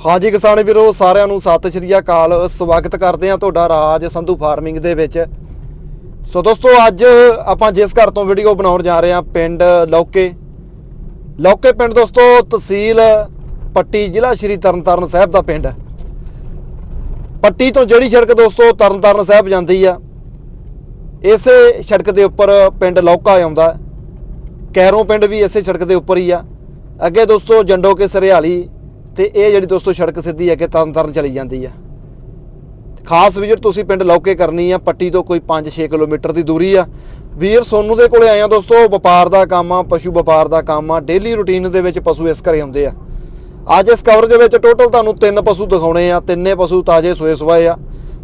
ਹਾਂਜੀ ਕਿਸਾਨ ਵੀਰੋ, ਸਾਰਿਆਂ ਨੂੰ ਸਤਿ ਸ਼੍ਰੀ ਅਕਾਲ। ਸਵਾਗਤ ਕਰਦੇ ਹਾਂ ਤੁਹਾਡਾ ਰਾਜ ਸੰਧੂ ਫਾਰਮਿੰਗ ਦੇ ਵਿੱਚ। ਸੋ ਦੋਸਤੋ, ਅੱਜ ਆਪਾਂ ਜਿਸ ਘਰ ਤੋਂ ਵੀਡੀਓ ਬਣਾਉਣ ਜਾ ਰਹੇ ਹਾਂ, ਪਿੰਡ ਲੌਕੇ। ਲੌਕੇ ਪਿੰਡ ਦੋਸਤੋ, ਤਹਿਸੀਲ ਪੱਟੀ, ਜ਼ਿਲ੍ਹਾ ਸ਼੍ਰੀ ਤਰਨਤਾਰਨ ਸਾਹਿਬ ਦਾ ਪਿੰਡ। ਹੈ ਪੱਟੀ ਤੋਂ ਜਿਹੜੀ ਸੜਕ ਦੋਸਤੋ, ਤਰਨਤਾਰਨ ਸਾਹਿਬ ਜਾਂਦੀ ਆ, ਇਸੇ ਸੜਕ ਦੇ ਉੱਪਰ ਪਿੰਡ ਲੌਕਾ ਆਉਂਦਾ। ਕੈਰੋਂ ਪਿੰਡ ਵੀ ਇਸੇ ਸੜਕ ਦੇ ਉੱਪਰ ਹੀ ਆ। ਅੱਗੇ ਦੋਸਤੋ, ਜੰਡੋ ਕੇ ਸਰਿਆਲੀ ਤੇ ਇਹ ਜਿਹੜੀ ਦੋਸਤੋ ਸੜਕ ਸਿੱਧੀ ਹੈ ਕਿ ਤਰਨਤਾਰਨ ਚਲੀ ਜਾਂਦੀ ਆ ਖਾਸ ਵਿਜ਼ਿਟ ਤੁਸੀਂ ਪਿੰਡ ਲੌਕੇ ਕਰਨੀ ਆ, ਪੱਟੀ ਤੋਂ ਕੋਈ 5-6 ਕਿਲੋਮੀਟਰ ਦੀ ਦੂਰੀ ਆ। ਵੀਰ ਸੋਨੂ ਦੇ ਕੋਲੇ ਆਏ ਆ ਦੋਸਤੋ, ਵਪਾਰ ਦਾ ਕੰਮ ਆ, ਪਸ਼ੂ ਵਪਾਰ ਦਾ ਕੰਮ ਆ ਡੇਲੀ ਰੁਟੀਨ ਦੇ ਵਿੱਚ ਪਸ਼ੂ ਇਸ ਘਰੇ ਆਉਂਦੇ ਆ। ਅੱਜ ਇਸ ਕਵਰ ਦੇ ਵਿੱਚ ਟੋਟਲ ਤੁਹਾਨੂੰ ਤਿੰਨ ਪਸ਼ੂ ਦਿਖਾਉਣੇ ਆ, ਤਿੰਨੇ ਪਸ਼ੂ ਤਾਜ਼ੇ ਸੋਏ ਸਵਾਏ ਆ।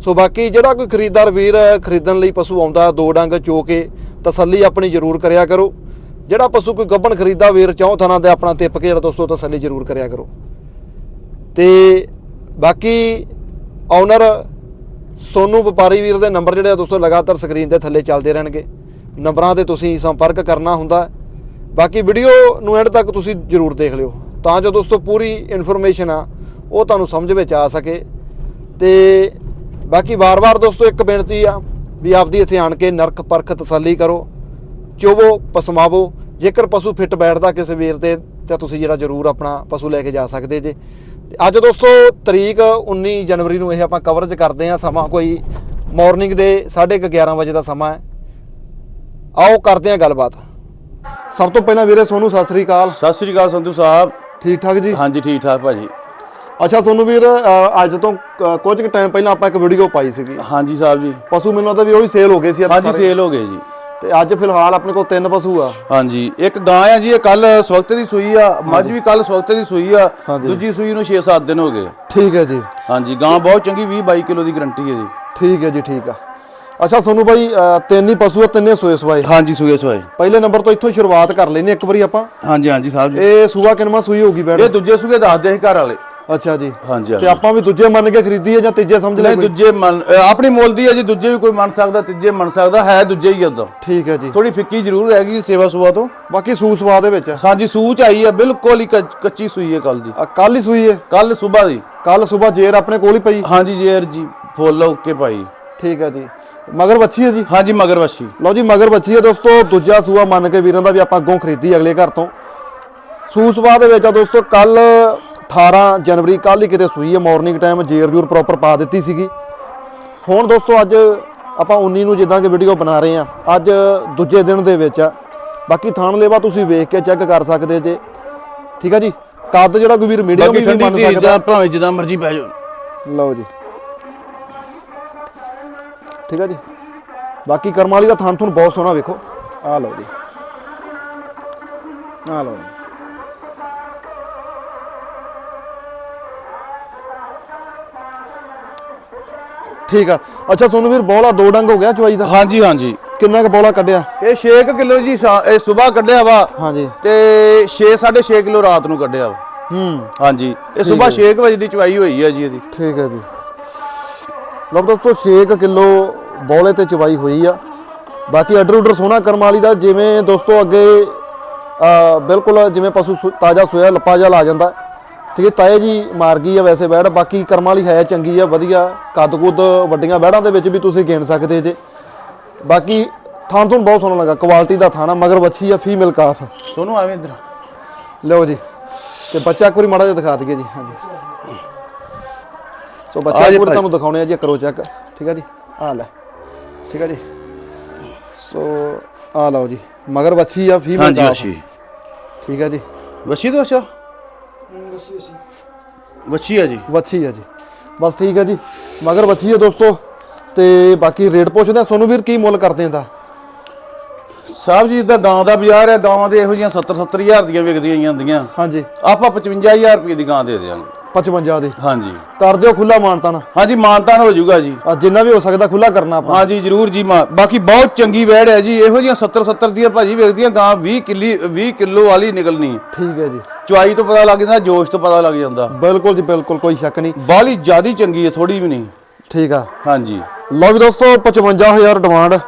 ਸੋ ਬਾਕੀ ਜਿਹੜਾ ਕੋਈ ਖਰੀਦਦਾਰ ਵੀਰ ਖਰੀਦਣ ਲਈ ਪਸ਼ੂ ਆਉਂਦਾ, ਦੋ ਡੰਗ ਚੋ ਕੇ ਤਸੱਲੀ ਆਪਣੀ ਜ਼ਰੂਰ ਕਰਿਆ ਕਰੋ। ਜਿਹੜਾ ਪਸ਼ੂ ਕੋਈ ਗੱਬਣ ਖਰੀਦਾ ਵੀਰ ਚੌਂ ਥਾਂ ਦੇ ਆਪਣਾ ਟਿੱਪ ਕੇ ਜਿਹੜਾ ਦੋਸਤੋ ਤਸੱਲੀ ਜ਼ਰੂਰ ਕਰਿਆ ਕਰੋ। ਤੇ ਬਾਕੀ ਓਨਰ ਸੋਨੂ ਵਪਾਰੀ ਵੀਰ ਦੇ ਨੰਬਰ ਜਿਹੜੇ ਆ ਦੋਸਤੋ ਲਗਾਤਾਰ ਸਕਰੀਨ ਦੇ ਥੱਲੇ ਚੱਲਦੇ ਰਹਿਣਗੇ। ਨੰਬਰਾਂ ਤੇ ਤੁਸੀਂ ਸੰਪਰਕ ਕਰਨਾ ਹੁੰਦਾ। ਬਾਕੀ ਵੀਡੀਓ ਨੂੰ ਐਂਡ ਤੱਕ ਤੁਸੀਂ ਜਰੂਰ ਦੇਖ ਲਿਓ। ਤਾਂ ਜੋ ਦੋਸਤੋ ਪੂਰੀ ਇਨਫੋਰਮੇਸ਼ਨ ਆ, ਉਹ ਤੁਹਾਨੂੰ ਸਮਝ ਵਿੱਚ ਆ ਸਕੇ। ਤੇ ਬਾਕੀ ਵਾਰ-ਵਾਰ ਦੋਸਤੋ ਇੱਕ ਬੇਨਤੀ ਆ ਵੀ ਆਪਦੀ ਇੱਥੇ ਆਣ ਕੇ ਨਰਕ, ਪਰਖ, ਤਸੱਲੀ ਕਰੋ। ਚੋਵੋ, ਪਸਮਾਵੋ। ਜੇਕਰ ਪਸ਼ੂ ਫਿੱਟ ਬੈਠਦਾ ਕਿਸੇ ਵੀਰ ਤੇ, ਤਾਂ ਤੁਸੀਂ ਜਿਹੜਾ ਜਰੂਰ ਆਪਣਾ ਪਸ਼ੂ ਲੈ ਕੇ ਜਾ ਸਕਦੇ ਜੇ। ਅੱਜ ਦੋਸਤੋ ਤਰੀਕ 19 ਜਨਵਰੀ ਨੂੰ ਇਹ ਆਪਾਂ ਕਵਰੇਜ ਕਰਦੇ ਆ ਸਮਾਂ ਕੋਈ ਮਾਰਨਿੰਗ ਦੇ 11:30 ਵਜੇ ਦਾ ਸਮਾਂ ਹੈ। ਆਓ ਕਰਦੇ ਆ ਗੱਲਬਾਤ। ਸਭ ਤੋਂ ਪਹਿਲਾਂ ਵੀਰੇ ਸੋਨੂੰ ਸਤਿ ਸ੍ਰੀ ਅਕਾਲ। ਸਤਿ ਸ੍ਰੀ ਅਕਾਲ ਸੰਧੂ ਸਾਹਿਬ। ਠੀਕ ਠਾਕ ਜੀ? ਹਾਂਜੀ ਠੀਕ ਠਾਕ ਭਾਜੀ। ਅੱਛਾ ਸੋਨੂੰ ਵੀਰ ਅੱਜ ਤੋਂ ਕੁਝ ਕੁ ਟਾਈਮ ਪਹਿਲਾਂ ਆਪਾਂ ਇੱਕ ਵੀਡੀਓ ਪਾਈ ਸੀਗੀ। ਹਾਂਜੀ ਸਾਹਿਬ ਜੀ। ਪਸ਼ੂ ਮੈਨੂੰ ਲੱਗਦਾ ਵੀ ਉਹ ਵੀ ਸੇਲ ਹੋ ਗਏ ਸੀ ਹਾਂਜੀ। ਸੇਲ ਹੋ ਗਏ ਜੀ। ਤੇ ਅੱਜ ਫਿਲਹਾਲ ਆਪਣੇ ਕੋਲ ਤਿੰਨ ਪਸ਼ੂ ਆ। ਹਾਂਜੀ ਇੱਕ ਗਾਂ ਆ ਜੀ ਇਹ ਕੱਲ ਸਵਖਤ ਦੀ ਸੂਈ ਆ ਮੱਝ ਵੀ ਕੱਲ ਸਵਖਤ ਦੀ ਸੂਈ ਆ। ਦੂਜੀ ਸੂਈ ਨੂੰ 6-7 ਦਿਨ ਹੋ ਗਏ। ਠੀਕ ਹੈ ਜੀ। ਹਾਂਜੀ ਗਾਂ ਬਹੁਤ ਚੰਗੀ 20-22 ਕਿਲੋ ਦੀ ਗਰੰਟੀ ਹੈ ਜੀ। ਠੀਕ ਹੈ ਜੀ ਠੀਕ ਆ। ਅੱਛਾ ਸੋਨੂੰ ਬਾਈ ਤਿੰਨ ਹੀ ਪਸ਼ੂ ਆ ਤਿੰਨੇ ਸੋਏ ਸਵਾਏ। ਹਾਂਜੀ ਸੂਏ ਸੋਏ ਪਹਿਲੇ ਨੰਬਰ ਤੋਂ ਇੱਥੋਂ ਸ਼ੁਰੂਆਤ ਕਰ ਲੈਨੇ ਇੱਕ ਵਾਰੀ ਆਪਾਂ। ਹਾਂਜੀ ਹਾਂਜੀ ਸਾਹਿਬ ਜੀ। ਇਹ ਸੂਆ ਕਿਨਮਾ ਸੂਈ ਹੋਗੀ ਬੈਠ ਇਹ ਦੂਜੇ ਸੂਏ ਦੱਸਦੇ ਸੀ ਘਰ ਵਾਲੇ। ਅੱਛਾ ਜੀ। ਹਾਂਜੀ ਤੇ ਹਾਂਜੀ ਆਪਾਂ ਵੀ ਦੂਜੇ ਮੰਨ ਕੇ ਖਰੀਦੀ ਹੈ ਜਾਂ ਤੀਜੇ ਸਮਝ ਲੈ ਨਹੀਂ ਕੋਈ? ਦੂਜੇ ਮੰਨ ਅ, ਆਪਣੀ ਮੁੱਲ ਦੀ ਹੈ ਜੀ ਦੂਜੇ ਵੀ ਕੋਈ ਮੰਨ ਸਕਦਾ ਤੀਜੇ ਮੰਨ ਸਕਦਾ ਹੈ ਦੂਜੇ ਹੀ ਉਦੋਂ ਠੀਕ ਹੈ ਜੀ। ਥੋੜੀ ਫਿੱਕੀ ਜ਼ਰੂਰ ਹੈਗੀ ਸੇਵਾ ਸੁਆ ਤੋਂ। ਬਾਕੀ ਸੂ ਸਵਾ ਦੇ ਵਿੱਚ ਹਾਂਜੀ ਸੂਚ ਆਈ ਹੈ ਬਿਲਕੁਲ ਹੀ ਕੱਚ- ਕੱਚੀ ਸੂਈ ਹੈ ਕੱਲ ਦੀ। ਕੱਲ ਹੀ ਸੂਈ ਹੈ? ਕੱਲ ਸਵੇਰ ਦੀ। ਕੱਲ ਸਵੇਰ ਜੇਰ ਆਪਣੇ ਕੋਲ ਹੀ ਪਈ? ਹਾਂਜੀ ਜੇਰ ਜੀ ਫੁੱਲ ਓਕੇ ਭਾਈ ਠੀਕ ਹੈ ਜੀ। ਮਗਰ ਵੱਛੀ ਹੈ ਜੀ? ਹਾਂਜੀ ਮਗਰ ਵੱਛੀ। ਲਓ ਜੀ ਮਗਰ ਵੱਛੀ ਹੈ ਦੋਸਤੋ ਦੂਜਾ ਸੂਆ ਮੰਨ ਕੇ ਵੀਰਾਂ ਦਾ ਵੀ ਆਪਾਂ ਅੱਗੋਂ ਖਰੀਦੀ ਅਗਲੇ ਘਰ ਤੋਂ। ਸੂ ਸਵਾ ਦੇ ਵਿੱਚ ਆ ਦੋਸਤੋ ਕੱਲ 18 ਜਨਵਰੀ ਕੱਲ ਹੀ ਕਿਤੇ ਸੂਈ ਹੈ ਮਾਰਨਿੰਗ ਟਾਈਮ ਜੇਰ ਜੂਰ ਪ੍ਰੋਪਰ ਪਾ ਦਿੱਤੀ ਸੀਗੀ। ਹੁਣ ਦੋਸਤੋ ਅੱਜ ਆਪਾਂ 19 ਨੂੰ ਜਿੱਦਾਂ ਕਿ ਵੀਡੀਓ ਬਣਾ ਰਹੇ ਆ ਅੱਜ ਦੂਜੇ ਦਿਨ ਦੇ ਵਿੱਚ ਆ। ਬਾਕੀ ਥਾਣ ਲੈਵਾ ਤੁਸੀਂ ਵੇਖ ਕੇ ਚੈੱਕ ਕਰ ਸਕਦੇ ਜੇ। ਠੀਕ ਆ ਜੀ? ਕੱਦ ਜਿਹੜਾ ਕੋਈ ਵੀਰ ਮੀਡੀਅਮ ਵੀ ਮੰਨ ਸਕਦਾ। ਭਾਵੇਂ ਜਿੱਦਾਂ ਮਰਜ਼ੀ ਪੈ ਜਾਓ। ਲਓ ਜੀ। ਠੀਕ ਆ ਜੀ? ਬਾਕੀ ਕਰਮ ਵਾਲੀ ਦਾ ਥਣ ਥੁਣ ਬਹੁਤ ਸੋਹਣਾ ਵੇਖੋ। ਆ ਲਓ ਜੀ। ਆ ਲਓ ਜੀ। ਠੀਕ ਆ। ਅੱਛਾ ਸੋਨੂੰ ਵੀਰ ਬੋਲਾ ਦੋ ਡੰਗ ਹੋ ਗਿਆ ਚਵਾਈ ਦਾ? ਹਾਂਜੀ ਹਾਂਜੀ। ਕਿੰਨਾ ਕੁ ਬੋਲਾ ਕੱਢਿਆ? ਇਹ 6 ਕਿਲੋ ਜੀ ਸ਼ਾ- ਇਹ ਸਵੇਰ ਕੱਢਿਆ ਵਾ। ਹਾਂਜੀ। ਤੇ 6 6.5 ਕਿਲੋ ਰਾਤ ਨੂੰ ਕੱਢਿਆ ਵਾ। ਹੂੰ। ਹਾਂਜੀ। ਇਹ ਸਵੇਰ 6 ਵਜੇ ਦੀ ਚਵਾਈ ਹੋਈ ਹੈ ਜੀ ਇਹਦੀ। ਠੀਕ ਹੈ ਜੀ। ਲਓ ਦੋਸਤੋ 6 ਕਿਲੋ ਬੋਲੇ ਤੇ ਚਵਾਈ ਹੋਈ ਆ। ਬਾਕੀ ਆਰਡਰ ਉਡਰ ਸੋਹਣਾ ਕਰਮ ਵਾਲੀ ਦਾ ਜਿਵੇਂ ਦੋਸਤੋ ਅੱਗੇ ਆ ਬਿਲਕੁਲ ਜਿਵੇਂ ਪਸ਼ੂ ਤਾਜ਼ਾ ਸੋਇਆ ਲੱਪਾ ਜਿਹਾ ਲਾ ਜਾਂਦਾ। ਹੈ ਤਾਏ ਜੀ ਮਾਰ ਗਈ ਆ ਵੈਸੇ ਬੈੜ ਬਾਕੀ ਕਰਮ ਵਾਲੀ ਹੈ ਚੰਗੀ ਆ ਵਧੀਆ। ਕੱਦ ਕੁੱਦ ਵੱਡੀਆਂ ਬੈੜਾਂ ਦੇ ਵਿੱਚ ਵੀ ਤੁਸੀਂ ਗਿਣ ਸਕਦੇ ਜੇ। ਬਾਕੀ ਥਾਂ ਤੁਹਾਨੂੰ ਬਹੁਤ ਸੋਹਣਾ ਲੱਗਾ ਕੁਆਲਿਟੀ ਦਾ ਥਾਣਾ ਮਗਰ ਵੱਛੀ ਆ ਫੀਮੇਲ ਕਾਫ। ਸੋਨੂੰ ਆਵੇਂ ਇਧਰ ਲਓ ਜੀ ਤੇ ਬੱਚਾ ਇੱਕ ਵਾਰੀ ਮਾੜਾ ਜਿਹਾ ਦਿਖਾ ਦਈਏ ਜੀ ਹਾਂਜੀ। ਸੋ ਬੱਚਾ ਜੀ ਇੱਕ ਵਾਰੀ। ਤੁਹਾਨੂੰ ਦਿਖਾਉਣੇ ਆ ਜੀ ਕਰੋ ਚੈੱਕ। ਠੀਕ ਆ ਜੀ? ਆ ਲੈ। ਠੀਕ ਆ ਜੀ? ਸੋ ਆ ਲਓ ਜੀ ਮਗਰ ਬੱਚੀ ਆ ਫੀਮੇਲ ਹਾਂਜੀ ਵੱਛੀ। ਠੀਕ ਆ ਜੀ? ਵੱਛੀ ਵੱਛੀ ਆ ਜੀ? ਬੱਚੀ ਆ ਜੀ। ਬਸ ਠੀਕ ਆ ਜੀ। ਮਗਰ ਬੱਚੀ ਆ ਦੋਸਤੋ। ਤੇ ਬਾਕੀ ਰੇਟ ਪੁੱਛਦੇ ਆ। ਸੋਨੂੰ ਵੀਰ ਕੀ ਮੁੱਲ ਕਰਦੇ ਆ ਦਾ ਸਾਹਿਬ ਜੀ ਦਾ ਗਾਂ ਦਾ ਬਾਜ਼ਾਰ ਹੈ ਗਾਂ ਦੇ ਇਹੋ ਜਿਹੀਆਂ 70 70000 ਦੀਆਂ ਵਿਕਦੀਆਂ ਜਾਂਦੀਆਂ ਹਾਂਜੀ। ਆਪਾਂ 55000 ਰੁਪਏ ਦੀ ਗਾਂ ਦੇ ਦਿਆਂਗੇ। 55 ਦੀ। ਹਾਂਜੀ। ਕਰ ਦਿਓ ਖੁੱਲਾ ਮਾਨਤਾਨ ਹਾਂਜੀ ਮਾਨਤਾਨ ਹੋ ਜਾਊਗਾ ਜੀ। ਆ ਜਿੰਨਾ ਵੀ ਹੋ ਸਕਦਾ ਖੁੱਲਾ ਕਰਨਾ ਆਪਾਂ। ਹਾਂਜੀ ਜਰੂਰ ਜੀ ਮਾਂ ਬਾਕੀ ਬਹੁਤ ਚੰਗੀ ਵੈੜ ਹੈ ਜੀ। ਇਹੋ ਜਿਹੀਆਂ 70 70 ਦੀਆਂ ਭਾਜੀ ਵੇਖਦੀਆਂ ਗਾਂ 20 ਕਿੱਲੀ 20 ਕਿਲੋ ਵਾਲੀ ਨਿਕਲਣੀ। ਠੀਕ ਹੈ ਜੀ। ਚੁਆਈ ਤੋਂ ਪਤਾ ਲੱਗ ਜਾਂਦਾ ਜੋਸ਼ ਤੋਂ ਪਤਾ ਲੱਗ ਜਾਂਦਾ। ਬਿਲਕੁਲ ਜੀ ਬਿਲਕੁਲ ਕੋਈ ਸ਼ੱਕ ਨਹੀਂ। ਬਾਲੀ ਜਿਆਦੀ ਚੰਗੀ ਹੈ ਥੋੜੀ ਵੀ ਨਹੀਂ। ਠੀਕ ਆ। ਹਾਂਜੀ। ਲਓ ਵੀ ਦੋਸਤੋ 55000 ਡਿਮਾਂਡ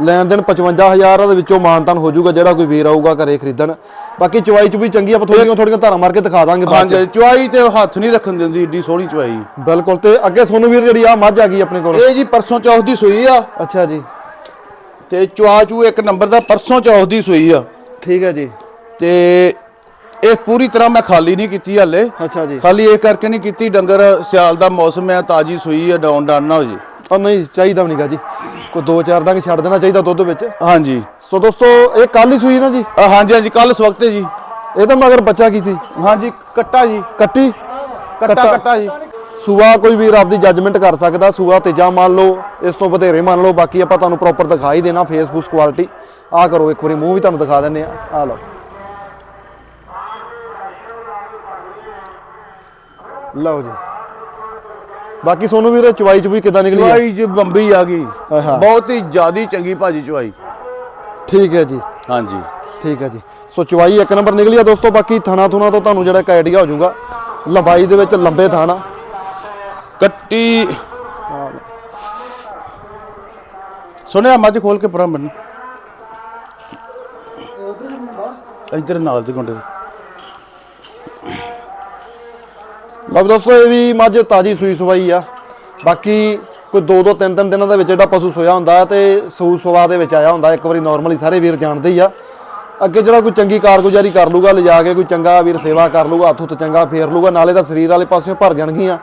ਲੈਣ ਦੇਣ 55000 ਦੇ ਵਿੱਚੋਂ ਮਾਨਤਾਨ ਹੋ ਜਾਊਗਾ ਜਿਹੜਾ ਕੋਈ ਵੀਰ ਆਊਗਾ ਘਰੇ ਖਰੀਦਣ। ਬਾਕੀ ਚਵਾਈ ਚ ਵੀ ਚੰਗੀ ਆਪਾਂ ਥੋੜੀਆਂ ਥੋੜੀਆਂ ਧਾਰਾਂ ਮਾਰ ਕੇ ਦਿਖਾ ਦਾਂਗੇ ਬਾਅਦ ਚ। ਹਾਂਜੀ ਚੁਆਈ ਤੇ ਹੱਥ ਨਹੀਂ ਰੱਖਣ ਦਿੰਦੀ ਏਡੀ ਸੋਹਣੀ ਚੁਆਈ। ਬਿਲਕੁਲ ਤੇ ਅੱਗੇ ਸੋਨੂੰ ਵੀਰ ਜਿਹੜੀ ਆ ਮੱਝ ਆ ਗਈ ਆਪਣੇ ਕੋਲ। ਇਹ ਜੀ ਪਰਸੋਂ ਚੌਥ ਦੀ ਸੂਈ ਆ। ਅੱਛਾ ਜੀ। ਤੇ ਚੁਆ ਚੂ ਇੱਕ ਨੰਬਰ ਦਾ ਪਰਸੋਂ ਚੌਥ ਦੀ ਸੂਈ ਆ। ਠੀਕ ਹੈ ਜੀ। ਤੇ ਇਹ ਪੂਰੀ ਤਰ੍ਹਾਂ ਮੈਂ ਖਾਲੀ ਨਹੀਂ ਕੀਤੀ ਹਾਲੇ। ਅੱਛਾ ਜੀ। ਖਾਲੀ ਇਹ ਕਰਕੇ ਨਹੀਂ ਕੀਤੀ ਡੰਗਰ ਸਿਆਲ ਦਾ ਮੌਸਮ ਹੈ ਤਾਜੀ ਸੂਈ ਹੈ ਡਾਊਨ ਡਾਊਨ ਨਾ ਹੋ ਜੀ। ਉਹ ਨਹੀਂ ਚਾਹੀਦਾ ਵੀ ਨਹੀਂਗਾ ਜੀ। ਕੋਈ ਦੋ ਚਾਰ ਡੰਗ ਛੱਡ ਦੇਣਾ ਚਾਹੀਦਾ ਦੁੱਧ ਵਿੱਚ। ਹਾਂਜੀ। ਸੋ ਦੋਸਤੋ ਇਹ ਕੱਲ ਹੀ ਸੂਈ ਨਾ ਜੀ? ਅ, ਹਾਂਜੀ ਹਾਂਜੀ ਕੱਲ ਸਵਖਤ ਜੀ। ਇਹ ਤਾਂ ਮਗਰ ਬੱਚਾ ਕੀ ਸੀ? ਹਾਂਜੀ ਕੱਟਾ ਜੀ। ਕੱਟੀ? ਕੱਟਾ ਕੱਟਾ। ਜੀ। ਸੂਆ ਕੋਈ ਵੀਰ ਆਪਦੀ ਜੱਜਮੈਂਟ ਕਰ ਸਕਦਾ ਸੂਆ ਤੇਜਾ ਮੰਨ ਲਓ ਇਸ ਤੋਂ ਵਧੇਰੇ ਮੰਨ ਲਓ ਬਾਕੀ ਆਪਾਂ ਤੁਹਾਨੂੰ ਪ੍ਰੋਪਰ ਦਿਖਾ ਹੀ ਦੇਣਾ ਫੇਸਬੁੱਕ ਕੁਆਲਿਟੀ ਆ ਕਰੋ ਇੱਕ ਵਾਰੀ ਮੂੰਹ ਵੀ ਤੁਹਾਨੂੰ ਦਿਖਾ ਦਿੰਨੇ ਆ ਆ ਲਓ। ਲਓ ਜੀ। ਬਾਕੀ ਸੋਨੂੰ ਵੀਰ ਚਵਾਈ ਚ ਵੀ ਕਿਦਾਂ ਨਿਕਲੀ? ਚੁਆਈ ਜੀ ਬੰਬੀ ਆ ਗਈ। ਬਹੁਤ ਹੀ ਜਿਆਦੀ ਚੰਗੀ ਭਾਜੀ ਚੁਆਈ ਠੀਕ ਹੈ ਜੀ। ਹਾਂਜੀ। ਠੀਕ ਹੈ ਜੀ। ਸੋ ਚਵਾਈ ਇੱਕ ਨੰਬਰ ਨਿਕਲੀ ਆ ਦੋਸਤੋ ਬਾਕੀ ਥਣਾ ਥੁਣਾ ਤੋਂ ਤੁਹਾਨੂੰ ਜਿਹੜਾ ਇੱਕ ਆਈਡੀਆ ਹੋ ਜਾਊਗਾ ਲੰਬਾਈ ਦੇ ਵਿੱਚ ਲੰਬੇ ਥਾਣਾ। ਕੱਟੀ। ਸੁਣਿਆ ਮੱਝ ਖੋਲ ਕੇ ਪਰਾਂ ਬੰਨ ਇੱਧਰ ਨਾਲ ਦੇ ਗੁੰਡੇ ਦੇ ਲਓ ਦੋਸਤੋ ਇਹ ਵੀ ਮੱਝ ਤਾਜੀ ਸੂਈ ਸਵਾਈ ਆ। ਬਾਕੀ ਕੋਈ ਦੋ ਦੋ ਤਿੰਨ ਤਿੰਨ ਦਿਨਾਂ ਦੇ ਵਿੱਚ ਜਿਹੜਾ ਪਸ਼ੂ ਸੋਇਆ ਹੁੰਦਾ ਤੇ ਸੂ ਸਵਾ ਦੇ ਵਿੱਚ ਆਇਆ ਹੁੰਦਾ ਇੱਕ ਵਾਰੀ ਨਾਰਮਲੀ ਸਾਰੇ ਵੀਰ ਜਾਣਦੇ ਹੀ ਆ। ਅੱਗੇ ਜਿਹੜਾ ਕੋਈ ਚੰਗੀ ਕਾਰਗੁਜ਼ਾਰੀ ਕਰ ਲੂਗਾ ਲਿਜਾ ਕੇ ਕੋਈ ਚੰਗਾ ਵੀਰ ਸੇਵਾ ਕਰ ਲੂਗਾ ਹੱਥ ਹੁੱਤ ਚੰਗਾ ਫੇਰ ਲੂਗਾ ਨਾਲੇ ਤਾਂ ਸਰੀਰ ਵਾਲੇ ਪਾਸਿਓਂ ਭਰ ਜਾਣਗੀਆਂ।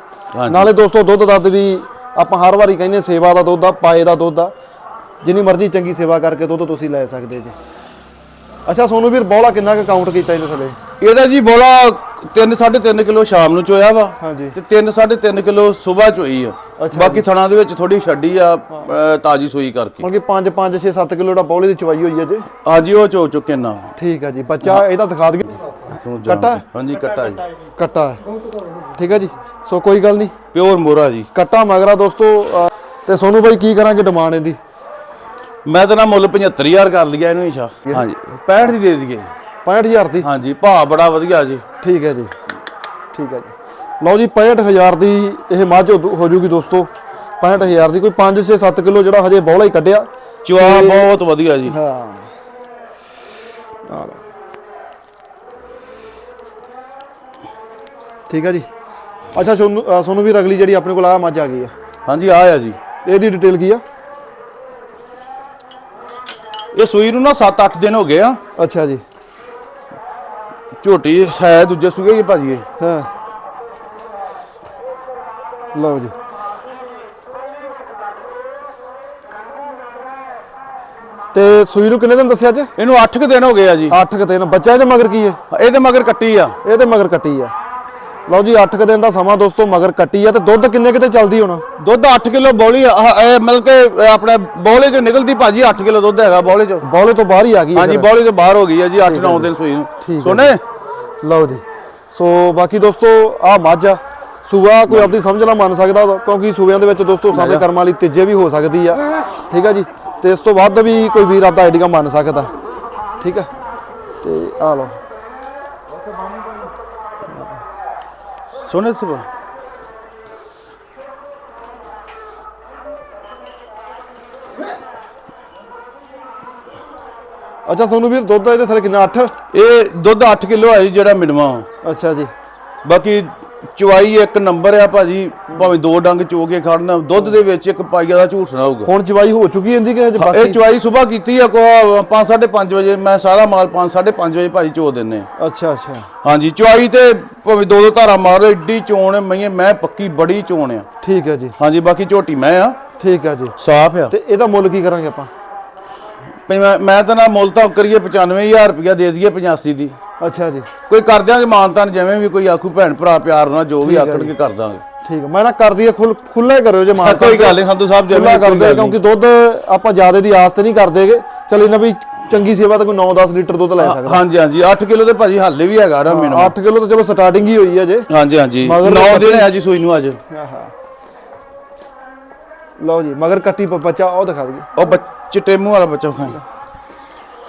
ਨਾਲੇ ਦੋਸਤੋ ਦੁੱਧ ਦੱਧ ਵੀ ਆਪਾਂ ਹਰ ਵਾਰੀ ਕਹਿੰਦੇ ਸੇਵਾ ਦਾ ਦੁੱਧ ਆ ਪਾਏ ਦਾ ਦੁੱਧ ਆ। ਜਿੰਨੀ ਮਰਜ਼ੀ ਚੰਗੀ ਸੇਵਾ ਕਰਕੇ ਦੁੱਧ ਤੁਸੀਂ ਲੈ ਸਕਦੇ ਜੀ। ਅੱਛਾ ਸੋਨੂੰ ਵੀਰ ਬੋਲਾ ਕਿੰਨਾ ਕੁ ਕਾਊਂਟ ਕੀਤਾ ਇਹਨੇ ਥੱਲੇ ਇਹਦਾ ਜੀ ਬੋਲਾ 3 3.5 ਕਿਲੋ ਸ਼ਾਮ ਨੂੰ ਚੋਇਆ ਵਾ ਹਾਂਜੀ। ਤੇ 3 3.5 ਕਿਲੋ ਸਵੇਰ ਚੋਈ ਆ। ਬਾਕੀ ਥਣਾ ਦੇ ਵਿੱਚ ਥੋੜੀ ਛੱਡੀ ਆ ਤਾਜੀ ਸੂਈ ਕਰਕੇ। ਮਤਲਬ ਕਿ 5 5 6 7 ਕਿਲੋ ਦਾ ਬੋਲੇ ਦੀ ਚਵਾਈ ਹੋਈ ਹੈ ਜੇ। ਹਾਂਜੀ ਉਹ ਚੋ ਚੁੱਕੇ ਨਾ। ਠੀਕ ਹੈ ਜੀ ਬੱਚਾ ਇਹਦਾ ਦਿਖਾ ਦਈਏ। ਕੱਟਾ? ਹਾਂਜੀ ਕੱਟਾ ਜੀ। ਕੱਟਾ। ਠੀਕ ਹੈ ਜੀ ਸੋ ਕੋਈ ਗੱਲ ਨਹੀਂ। ਪਿਓਰ ਮੋਰਾ ਜੀ। ਕੱਟਾ ਮਗਰਾ ਦੋਸਤੋ ਤੇ ਸੋਨੂੰ ਬਾਈ ਕੀ ਕਰਾਂਗੇ ਡਿਮਾਂਡ ਇਹਦੀ? ਮੈਂ ਤਾਂ ਨਾ ਮੁੱਲ 75000 ਕਰ ਲਿਆ ਇਹਨੂੰ ਹੀ ਸ਼ਾ ਹਾਂਜੀ। 65 ਦੀ ਦੇ ਦਈਏ। 65000 ਦੀ। ਹਾਂਜੀ ਭਾਅ ਬੜਾ ਵਧੀਆ ਜੀ। ਠੀਕ ਹੈ ਜੀ। ਠੀਕ ਹੈ ਜੀ। ਲਓ ਜੀ 65000 ਦੀ ਇਹ ਮੱਝ ਹੋ ਜੂਗੀ ਦੋਸਤੋ। 65000 ਦੀ ਕੋਈ 5 6 7 ਕਿਲੋ ਜਿਹੜਾ ਹਜੇ ਬੌਲਾ ਹੀ ਕੱਢਿਆ। ਚਵਾ ਬਹੁਤ ਵਧੀਆ ਜੀ। ਹਾਂ। ਆ। ਠੀਕ ਹੈ ਜੀ। ਅੱਛਾ ਸੋਨੂੰ ਸੋਨੂੰ ਵੀਰ ਅਗਲੀ ਜਿਹੜੀ ਆਪਣੇ ਕੋਲ ਆ ਮੱਝ ਆ ਗਈ ਆ। ਹਾਂਜੀ ਆ ਆ ਜੀ। ਇਹਦੀ ਡਿਟੇਲ ਕੀ ਆ? ਇਹ ਸੂਈ ਨੂੰ ਨਾ 7-8 ਦਿਨ ਹੋ ਗਏ ਆ। ਅੱਛਾ ਜੀ। ਝੋਟੀ ਹੈ ਦੂਜੇ ਸੂਏ ਹੀ ਭਾਜੀ ਇਹ। ਹਾਂ। ਲਓ ਜੀ। ਤੇ ਸੂਈ ਨੂੰ ਕਿੰਨੇ ਦਿਨ ਦੱਸਿਆ ਅੱਜ? ਇਹਨੂੰ 8 ਕੁ ਦਿਨ ਹੋ ਗਏ ਆ ਜੀ। 8 ਕੁ ਦਿਨ। ਬੱਚਾ ਇਹਦੇ ਮਗਰ ਕੀ ਹੈ? ਇਹਦੇ ਮਗਰ ਕੱਟੀ ਆ। ਇਹਦੇ ਮਗਰ ਕੱਟੀ ਆ। ਲਓ ਜੀ 8 ਕੁ ਦਿਨ ਦਾ ਸਮਾਂ ਦੋਸਤੋ ਮਗਰ ਕੱਟੀ ਆ। ਤੇ ਦੁੱਧ ਕਿੰਨੇ ਕਿਤੇ ਚੱਲਦੀ ਹੁਣ? ਦੁੱਧ 8 ਕਿਲੋ ਬੌਲੀ ਆ। ਆਹ, ਇਹ ਮਤਲਬ ਕਿ ਆਪਣੇ ਬੌਲੇ ਚੋਂ ਨਿਕਲਦੀ ਭਾਜੀ 8 ਕਿਲੋ ਦੁੱਧ ਹੈਗਾ ਬੌਲੇ ਚੋਂ। ਬੌਲੇ ਤੋਂ ਬਾਹਰ ਹੀ ਆ ਗਈ ਹਾਂਜੀ ਫਿਰ। ਬੌਲੀ ਤੋਂ ਬਾਹਰ ਹੋ ਗਈ ਆ ਜੀ 8-9 ਦਿਨ ਸੂਈ ਨੂੰ। ਸੁਣੇ ਲਓ ਜੀ। ਸੋ ਬਾਕੀ ਦੋਸਤੋ ਆ ਮੱਝ ਆ। ਸੂਆ ਕੋਈ ਆਪਦੀ ਸਮਝ ਨਾ ਮੰਨ ਸਕਦਾ ਕਿਉਂਕਿ ਸੂਬਿਆਂ ਦੇ ਵਿੱਚ ਦੋਸਤੋ ਸਾਡੇ ਕਰਮਾਂ ਵਾਲੀ ਤੀਜੇ ਵੀ ਹੋ ਸਕਦੀ ਆ। ਠੀਕ ਆ ਜੀ। ਤੇ ਇਸ ਤੋਂ ਵੱਧ ਵੀ ਕੋਈ ਵੀਰ ਆਪਦਾ ਆਈਡੀਆ ਮੰਨ ਸਕਦਾ। ਠੀਕ ਆ। ਤੇ ਆ ਲਓ। ਸੁਣੇ ਸਭ ਅੱਛਾ ਸੋਨੂੰ ਵੀਰ ਦੁੱਧ ਇਹਦੇ ਥੱਲੇ ਕਿੰਨਾ? 8 ਇਹ ਦੁੱਧ 8 ਕਿਲੋ ਹੈ ਜੀ ਜਿਹੜਾ ਮਿਨਿਮਮ ਅੱਛਾ ਜੀ। ਬਾਕੀ ਚੁਆਈ ਇੱਕ ਨੰਬਰ ਆ ਭਾਜੀ ਭਾਵੇਂ ਦੋ ਡੰਗ ਚੋ ਕੇ ਖੜਨਾ ਦੁੱਧ ਦੇ ਵਿੱਚ ਇੱਕ ਪਾਈਆ ਦਾ ਝੂਠ ਨਾ ਹੋਊਗਾ ਹੁਣ ਜਵਾਈ ਹੋ ਚੁੱਕੀ ਇਹਦੀ ਕਿ ਹਜੇ ਇਹ ਚੁਆਈ ਸਵੇਰ ਕੀਤੀ ਆ ਕੋ 5:30 ਵਜੇ ਮੈਂ ਸਾਰਾ ਮਾਲ 5:30 ਵਜੇ ਭਾਜੀ ਚੋ ਦਿੰਨੇ। ਅੱਛਾ ਅੱਛਾ। ਹਾਂਜੀ ਚੁਆਈ ਤੇ ਭਾਵੇਂ ਦੋ ਦੋ ਧਾਰਾ ਮਾਰੋ ਏਡੀ ਚੋਣ ਮਈਏ ਮੈਂ ਪੱਕੀ ਬੜੀ ਚੋਣ ਆ। ਠੀਕ ਹੈ ਜੀ। ਹਾਂਜੀ ਬਾਕੀ ਝੋਟੀ ਮੈਂ ਆ। ਠੀਕ ਹੈ ਜੀ। ਸਾਫ਼ ਆ। ਤੇ ਇਹਦਾ ਮੁੱਲ ਕੀ ਕਰਾਂਗੇ ਆਪਾਂ? ਭਈ ਮੈਂ ਮੈਂ ਤਾਂ ਨਾ ਮੁੱਲ ਤਾਂ ਕਰੀਏ 95000 ਰੁਪਇਆ ਦੇ ਦਈਏ 85 ਦੀ। ਅੱਛਾ ਜੀ। ਕੋਈ ਕਰ ਦਿਆਂਗੇ ਮਾਨਤਾਨ ਜਿਵੇਂ ਵੀ ਕੋਈ ਆਖੂ ਭੈਣ ਭਰਾ ਪਿਆਰ ਨਾਲ ਜੋ ਵੀ ਆਖਣਗੇ ਕਰ ਦਾਂਗੇ ਠੀਕ ਹੈ ਮੈਂ ਨਾ ਕਰ ਦਈਏ ਖੁੱਲ ਖੁੱਲਾ ਹੀ ਕਰਿਓ ਜੇ ਮਾਰ ਕੋਈ ਗੱਲ ਨਹੀਂ ਸੰਧੂ ਸਾਹਿਬ ਖੁੱਲਾ ਜਿਵੇਂ ਕੋਈ ਕਰਦੇ ਗੱਲ ਕਿਉਂਕਿ ਦੁੱਧ ਆਪਾਂ ਜ਼ਿਆਦੇ ਦੀ ਆਸ ਤੇ ਨਹੀਂ ਕਰਦੇਗੇ ਚਲ ਇਹਨਾਂ ਵੀ ਚੰਗੀ ਸੇਵਾ ਤਾਂ ਕੋਈ 9-10 ਲੀਟਰ ਦੁੱਧ ਲੈ। ਸਕਦਾ। ਹਾਂਜੀ ਹਾਂਜੀ। 8 ਕਿਲੋ ਤੇ ਭਾਜੀ ਹਾਲੇ ਵੀ ਹੈਗਾ ਨਾ ਮੈਨੂੰ 8 ਕਿਲੋ ਤਾਂ ਚਲੋ ਸਟਾਰਟਿੰਗ ਹੀ ਹੋਈ ਹੈ ਜੇ। ਹਾਂਜੀ ਹਾਂਜੀ। ਮਗਰ 9 ਕੱਟੀ- ਦਿਨ ਹੈ ਜੀ ਸੂਈ ਨੂੰ ਅੱਜ। ਲਓ ਜੀ ਮਗਰ ਕੱਟੀ ਪ- ਬੱਚਾ ਉਹ ਦਿਖਾ ਦਈਏ। ਉਹ ਬੱਚ- ਚਿੱਟੇ ਮੂੰਹ ਵਾਲਾ ਬੱਚਾ ਖਾਈ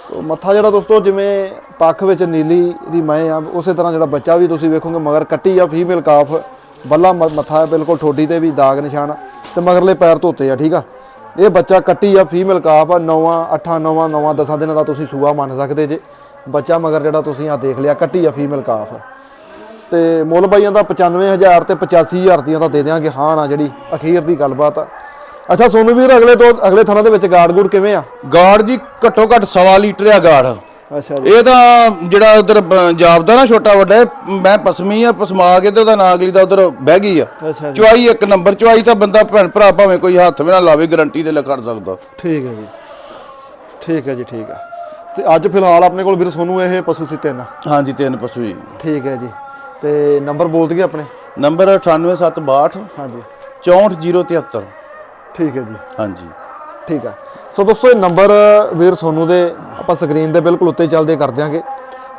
ਸੋ ਮੱਥਾ ਜਿਹੜਾ ਦੋਸਤੋ ਜਿਵੇਂ ਪੱਖ ਵਿੱਚ ਨੀਲੀ ਦੀ ਮੈਂ ਆ ਉਸੇ ਤਰ੍ਹਾਂ ਜਿਹੜਾ ਬੱਚਾ ਵੀ ਤੁਸੀਂ ਵੇਖੋਗੇ ਮਗਰ ਕੱਟੀ ਆ ਫੀਮੇਲ ਕਾਫ ਬੱਲਾ ਮ- ਮੱਥਾ ਹੈ ਬਿਲਕੁਲ ਠੋਡੀ ਤੇ ਵੀ ਦਾਗ ਨਿਸ਼ਾਨ ਤੇ ਮਗਰਲੇ ਪੈਰ ਧੋਤੇ ਆ ਠੀਕ ਆ? ਇਹ ਬੱਚਾ ਕੱਟੀ ਆ ਫੀਮੇਲ ਕਾਫ ਆ ਨੌਵਾਂ 8 ਨੌਵਾਂ ਨੌਵਾਂ 10 ਦਿਨਾਂ ਦਾ ਤੁਸੀਂ ਸੂਆ ਮੰਨ ਸਕਦੇ ਜੇ। ਬੱਚਾ ਮਗਰ ਜਿਹੜਾ ਤੁਸੀਂ ਆ ਦੇਖ ਲਿਆ ਕੱਟੀ ਆ ਫੀਮੇਲ ਕਾਫ ਤੇ ਮੁੱਲ ਬਾਈਆਂ ਦਾ 95000 ਤੇ 85000 ਦੀਆਂ ਤਾਂ ਦੇ ਦਿਆਂਗੇ ਹਾਂ ਨਾ ਜਿਹੜੀ ਅਖੀਰ ਦੀ ਗੱਲਬਾਤ ਆ। ਅੱਛਾ ਸੋਨੂੰ ਵੀਰ ਅਗਲੇ ਤੋਂ ਅਗਲੇ ਥਾਣਾ ਦੇ ਵਿੱਚ ਗਾਰਡ ਗੂੜ ਕਿਵੇਂ ਆ? ਗਾੜ ਜੀ ਘੱਟੋ ਘੱਟ ਸਵਾ ਲੀਟਰ ਆ ਗਾੜ ਅੱਛਾ ਜੀ। ਇਹ ਤਾਂ ਜਿਹੜਾ ਉਧਰ ਜਾਪਦਾ ਨਾ ਛੋਟਾ ਵੱਡਾ ਇਹ ਮੈਂ ਪਸਮੀ ਆ ਪਸਮਾ ਕੇ ਤੇ ਉਹਦਾ ਨਾਂ ਅਗਲੀ ਦਾ ਉਧਰ ਬਹਿ ਗਈ ਆ। ਅੱਛਾ ਜੀ। ਚੁਆਈ ਇੱਕ ਨੰਬਰ ਚੁਆਈ ਤਾਂ ਬੰਦਾ ਭੈਣ ਭਰਾ ਭਾਵੇਂ ਕੋਈ ਹੱਥ ਵੀ ਨਾ ਲਾਵੇ ਗਾਰੰਟੀ ਲੈ ਕਰ ਸਕਦਾ। ਠੀਕ ਹੈ ਜੀ। ਠੀਕ ਹੈ ਜੀ ਠੀਕ ਹੈ। ਤੇ ਅੱਜ ਫਿਲਹਾਲ ਆਪਣੇ ਕੋਲ ਵੀਰ ਸੋਨੂੰ ਇਹ ਪਸ਼ੂ ਸੀ ਤਿੰਨ। ਹਾਂਜੀ ਤਿੰਨ ਪਸ਼ੂ ਜੀ। ਠੀਕ ਹੈ ਜੀ। ਤੇ ਨੰਬਰ ਬੋਲ ਦਈਏ ਆਪਣੇ? ਨੰਬਰ 98762 ਹਾਂਜੀ। 64073 ਠੀਕ ਹੈ ਜੀ। ਹਾਂਜੀ। ਠੀਕ ਹੈ। ਸੋ ਦੋਸਤੋ ਇਹ ਨੰਬਰ ਵੀਰ ਸੋਨੂੰ ਦੇ ਆਪਾਂ ਸਕਰੀਨ ਦੇ ਬਿਲਕੁਲ ਉੱਤੇ ਚੱਲਦੇ ਕਰ ਦਿਆਂਗੇ।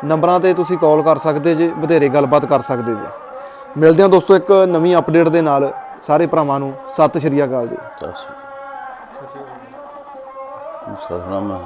ਨੰਬਰਾਂ ਤੇ ਤੁਸੀਂ ਕਾਲ ਕਰ ਸਕਦੇ ਜੇ ਵਧੇਰੇ ਗੱਲਬਾਤ ਕਰ ਸਕਦੇ ਜੇ। ਮਿਲਦੇ ਹਾਂ ਦੋਸਤੋ ਇੱਕ ਨਵੀਂ ਅਪਡੇਟ ਦੇ ਨਾਲ ਸਾਰੇ ਭਰਾਵਾਂ ਨੂੰ। ਸਤਿ ਸ਼੍ਰੀ ਅਕਾਲ ਜੀ। ਦੱਸ ਸਰਨਾਮਾ